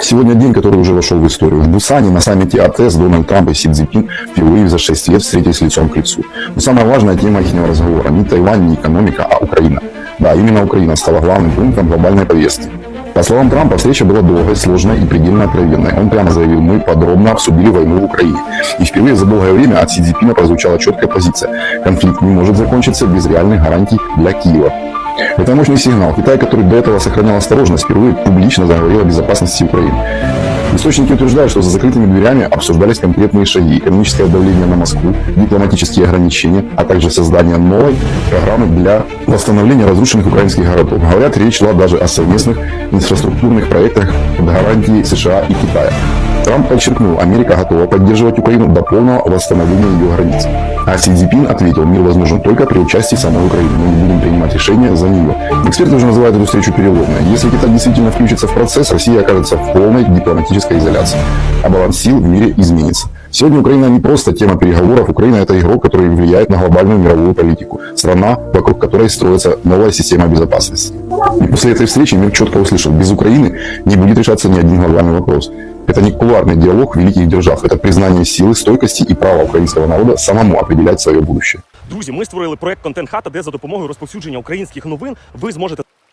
Сегодня день, который уже вошел в историю. В Бусане на саммите АТС Дональд Трамп и Си Цзиньпин впервые за 6 лет встретились лицом к лицу. Но самая важная тема их разговора не Тайвань, не экономика, а Украина. Да, именно Украина стала главным пунктом глобальной повестки. По словам Трампа, встреча была долгой, сложной и предельно откровенной. Он прямо заявил, мы подробно обсудили войну в Украине. И впервые за долгое время от Си Цзиньпина прозвучала четкая позиция. Конфликт не может закончиться без реальных гарантий для Киева. Это мощный сигнал. Китай, который до этого сохранял осторожность, впервые публично заговорил о безопасности Украины. Источники утверждают, что за закрытыми дверями обсуждались конкретные шаги, экономическое давление на Москву, дипломатические ограничения, а также создание новой программы для восстановления разрушенных украинских городов. Говорят, речь шла даже о совместных инфраструктурных проектах под гарантией США и Китая. Трамп подчеркнул, Америка готова поддерживать Украину до полного восстановления ее границ. А Си Цзиньпин ответил, мир возможен только при участии самой Украины. Мы не будем принимать решения за нее. Эксперты уже называют эту встречу переломной. Если Китай действительно включится в процесс, Россия окажется в полной дипломатической изоляции. А баланс сил в мире изменится. Сегодня Украина не просто тема переговоров. Украина – это игрок, который влияет на глобальную мировую политику. Страна, вокруг которой строится новая система безопасности. И после этой встречи мир четко услышал, без Украины не будет решаться ни один глобальный вопрос. Это не кулуарный диалог великих держав, это признание силы, стойкости и права украинского народа самому определять свое будущее. Друзі, ми створили проект Контент Хата, де за допомогою розповсюдження українських новин ви зможете